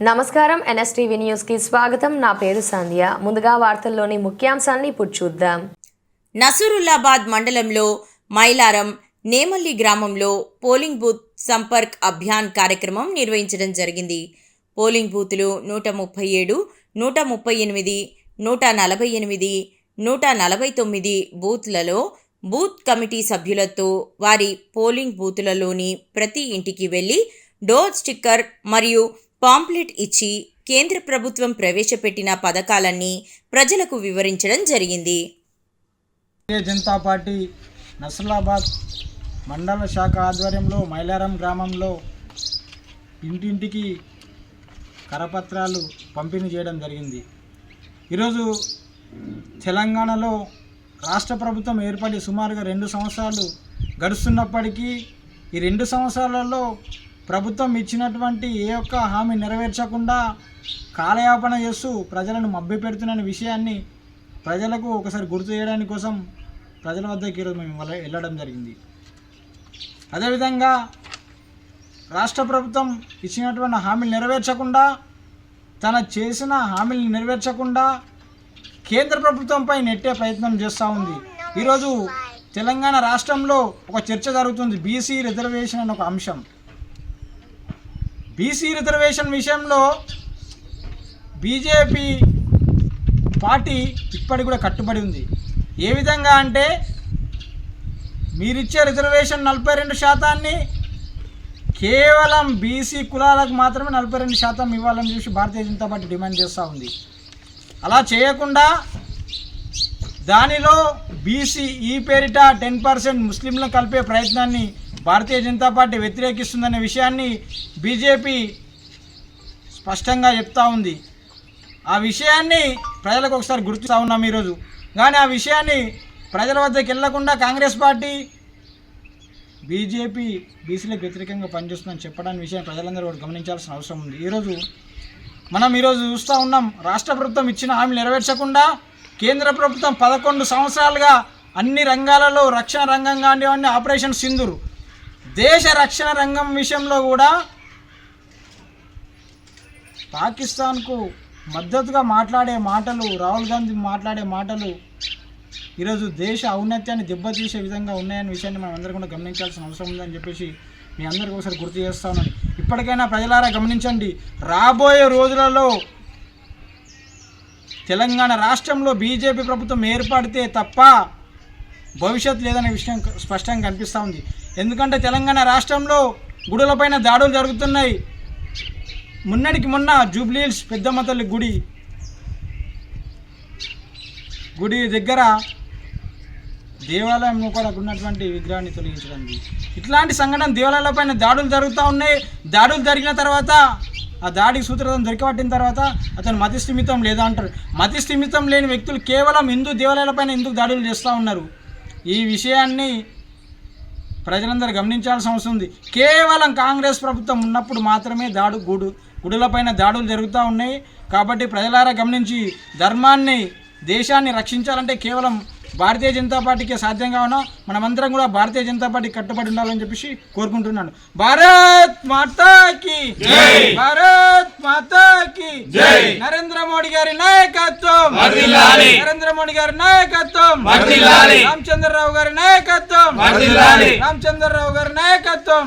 నమస్కారం ఎన్ఎస్టీవీ న్యూస్కి స్వాగతం. నా పేరు సంధ్య. ముందుగా వార్తల్లోని ముఖ్యాంశాన్ని ఇప్పుడు చూద్దాం. నసరుల్లాబాద్ మండలంలో మైలారం నేమల్లి గ్రామంలో పోలింగ్ బూత్ సంపర్క్ అభియాన్ కార్యక్రమం నిర్వహించడం జరిగింది. పోలింగ్ బూతులు నూట ముప్పై ఏడు నూట ముప్పై ఎనిమిది నూట నలభై ఎనిమిది నూట నలభై తొమ్మిది బూత్లలో బూత్ కమిటీ సభ్యులతో వారి పోలింగ్ బూతులలోని ప్రతి ఇంటికి వెళ్ళి డోర్ స్టిక్కర్ మరియు పాంప్లెట్ ఇచ్చి కేంద్ర ప్రభుత్వం ప్రవేశపెట్టిన పథకాలన్నీ ప్రజలకు వివరించడం జరిగింది. జనతా పార్టీ నసలాబాద్ మండల శాఖ ఆధ్వర్యంలో మైలారం గ్రామంలో ఇంటింటికి కరపత్రాలు పంపిణీ చేయడం జరిగింది. ఈరోజు తెలంగాణలో రాష్ట్ర ప్రభుత్వం ఏర్పడి సుమారుగా రెండు సంవత్సరాలు గడుస్తున్నప్పటికీ ఈ రెండు సంవత్సరాలలో ప్రభుత్వం ఇచ్చినటువంటి ఏ ఒక్క హామీ నెరవేర్చకుండా కాలయాపన చేస్తూ ప్రజలను మభ్యపెడుతున్న విషయాన్ని ప్రజలకు ఒకసారి గుర్తు చేయడానికి కోసం ప్రజల వద్దకి ఈరోజు మేము వెళ్ళడం జరిగింది. అదేవిధంగా రాష్ట్ర ప్రభుత్వం ఇచ్చినటువంటి హామీలు నెరవేర్చకుండా తన చేసిన హామీలు నెరవేర్చకుండా కేంద్ర ప్రభుత్వంపై నెట్టే ప్రయత్నం చేస్తూ ఉంది. ఈరోజు తెలంగాణ రాష్ట్రంలో ఒక చర్చ జరుగుతుంది. బీసీ రిజర్వేషన్ అనే ఒక అంశం. బీసీ రిజర్వేషన్ విషయంలో బీజేపీ పార్టీ ఇప్పటికి కూడా కట్టుబడి ఉంది. ఏ విధంగా అంటే మీరిచ్చే రిజర్వేషన్ నలభై రెండు శాతాన్ని కేవలం బీసీ కులాలకు మాత్రమే నలభై రెండు శాతం ఇవ్వాలని చూసి భారతీయ జనతా పార్టీ డిమాండ్ చేస్తూ ఉంది. అలా చేయకుండా దానిలో బీసీ ఈ పేరిట టెన్ పర్సెంట్ ముస్లింలను కలిపే ప్రయత్నాన్ని భారతీయ జనతా పార్టీ వ్యతిరేకిస్తుందనే విషయాన్ని బీజేపీ స్పష్టంగా చెప్తా ఉంది. ఆ విషయాన్ని ప్రజలకు ఒకసారి గుర్తుతా ఉన్నాం ఈరోజు. కానీ ఆ విషయాన్ని ప్రజల వద్దకు వెళ్ళకుండా కాంగ్రెస్ పార్టీ బీజేపీ బీసీలకు వ్యతిరేకంగా పనిచేస్తుందని చెప్పడానికి విషయం ప్రజలందరూ కూడా గమనించాల్సిన అవసరం ఉంది. ఈరోజు మనం ఈరోజు చూస్తూ ఉన్నాం రాష్ట్ర ప్రభుత్వం ఇచ్చిన హామీలు నెరవేర్చకుండా కేంద్ర ప్రభుత్వం పదకొండు సంవత్సరాలుగా అన్ని రంగాలలో రక్షణ రంగం కానివ్వండి ఆపరేషన్ సింధురు దేశ రక్షణ రంగం విషయంలో కూడా పాకిస్తాన్కు మద్దతుగా మాట్లాడే మాటలు రాహుల్ గాంధీ మాట్లాడే మాటలు ఈరోజు దేశ ఔన్నత్యాన్ని దెబ్బతీసే విధంగా ఉన్నాయనే విషయాన్ని మనం అందరూ కూడా గమనించాల్సిన అవసరం ఉందని చెప్పేసి మీ అందరికీ ఒకసారి గుర్తు చేస్తాను ఇప్పటికైనా ప్రజలారా గమనించండి రాబోయే రోజులలో తెలంగాణ రాష్ట్రంలో బీజేపీ ప్రభుత్వం ఏర్పడితే తప్ప భవిష్యత్తు లేదనే విషయం స్పష్టంగా కనిపిస్తూ ఉంది. ఎందుకంటే తెలంగాణ రాష్ట్రంలో గుడులపైన దాడులు జరుగుతున్నాయి. మొన్నటికి మొన్న జూబ్లీహిల్స్ పెద్దమ్మ తల్లి గుడి గుడి దగ్గర దేవాలయం మూకలకు ఉన్నటువంటి విగ్రహాన్ని తొలగించడం. ఇట్లాంటి సంఘటన దేవాలయాలపైన దాడులు జరుగుతూ ఉన్నాయి. దాడులు జరిగిన తర్వాత ఆ దాడికి సూత్రధారం దొరికబట్టిన తర్వాత అతను మతి స్థిమితం లేదా అంటారు. మతి స్థిమితం లేని వ్యక్తులు కేవలం హిందూ దేవాలయాలపైన ఎందుకు దాడులు చేస్తూ ఉన్నారు? ఈ విషయాన్ని ప్రజలందరూ గమనించాల్సిన అవసరం ఉంది. కేవలం కాంగ్రెస్ ప్రభుత్వం ఉన్నప్పుడు మాత్రమే దాడు గుడు గుడులపైన దాడులు జరుగుతూ ఉన్నాయి. కాబట్టి ప్రజలారా గమనించి ధర్మాన్ని దేశాన్ని రక్షించాలంటే కేవలం భారతీయ జనతా పార్టీకి సాధ్యం కావడం మనమందరం కూడా భారతీయ జనతా పార్టీ కట్టుబడి ఉండాలని చెప్పేసి కోరుకుంటున్నాను. భారత్ మాతాకి భారత్ మాతాకి. నరేంద్ర మోడీ గారి నాయకత్వం. నరేంద్ర మోడీ గారి నాయకత్వం. రామచంద్రరావు గారి నాయకత్వం. రామచంద్రరావు గారి నాయకత్వం.